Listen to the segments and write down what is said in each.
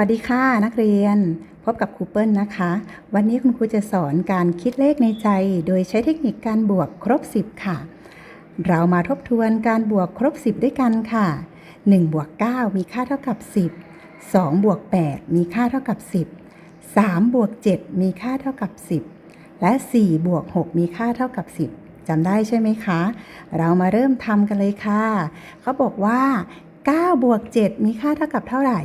วัสดีค่ะนักเรียนพบกับครูเปิลนะคะ วันนี้คุณครูจะสอนการคิดเลขในใจ โดยใช้เทคนิคการบวกครบ 10 ค่ะ เรามาทบทวนการบวกครบ 10 ด้วยกันค่ะ 1 บวก 9 มีค่าเท่ากับ 10 2 บวก 8 มีค่าเท่ากับ 10 3 บวก 7 มีค่าเท่ากับ 10 และ 4 บวก 6 มีค่าเท่ากับ 10จำได้ใช่ไหมคะ เรามาเริ่มทำกันเลยค่ะ เขาบอกว่า 9 บวก 7 มีค่าเท่ากับเท่าไหร่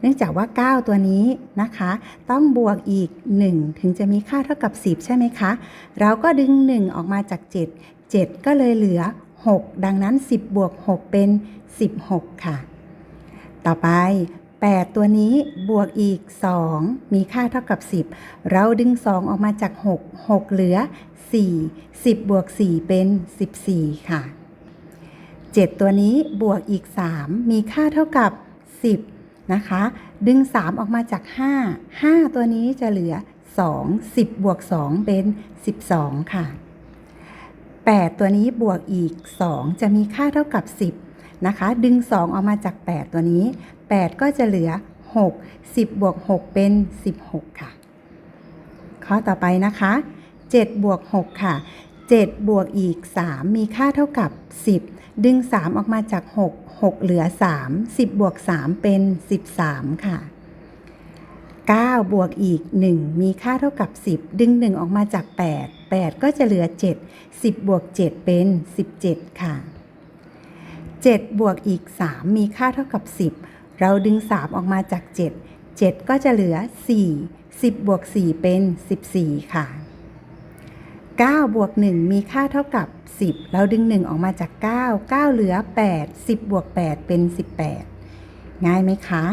เนื่องจากว่า 9 ตัวนี้นะคะ ต้องบวกอีก 1 ถึงจะมีค่าเท่ากับ 10 ใช่ไหมคะ เราก็ดึง 1 ออกมาจาก 7 7 ก็เลยเหลือ 6 ดังนั้น 10 บวก 6 เป็น 16 ค่ะ ต่อไป 8 ตัวนี้บวกอีก 2 มีค่าเท่ากับ 10 เราดึง 2 ออกมาจาก 6 6 เหลือ 4 10 บวก 4 เป็น 14 ค่ะ 7 ตัวนี้บวกอีก 3 มีค่าเท่ากับ 10 นะคะ ดึง 3 ออกมาจาก 5 5 ตัวนี้จะเหลือ 2 10 บวก 2 เป็น 12 ค่ะ 8 ตัวนี้บวกอีก 2 จะมีค่าเท่ากับ 10 นะคะ ดึง 2 ออกมาจาก 8 ตัวนี้ 8 ก็จะเหลือ 6 10 บวก 6 เป็น 16 ค่ะ ข้อต่อไปนะคะ 7 บวก 6 ค่ะ7บวกอีก 3 มีค่าเท่ากับ 10 ดึง 3 ออกมาจาก 6 6 เหลือ 3 10 บวก 3 เป็น 13 ค่ะ 9 บวกอีก 1 มีค่าเท่ากับ 10 ดึง 1 ออกมาจาก 8 8 ก็จะเหลือ 7 10 บวก 7 เป็น 17 ค่ะ 7 บวกอีก 3 มีค่าเท่ากับ 10 เราดึง 3 ออกมาจาก 7 7 ก็จะเหลือ 4 10 บวก 4 เป็น 14 ค่ะ 9 บวก 1 มีค่าเท่ากับ 10 เราดึง 1 ออกมาจาก 9 9 เหลือ 8 10 บวก 8 เป็น 18 ง่ายไหมคะ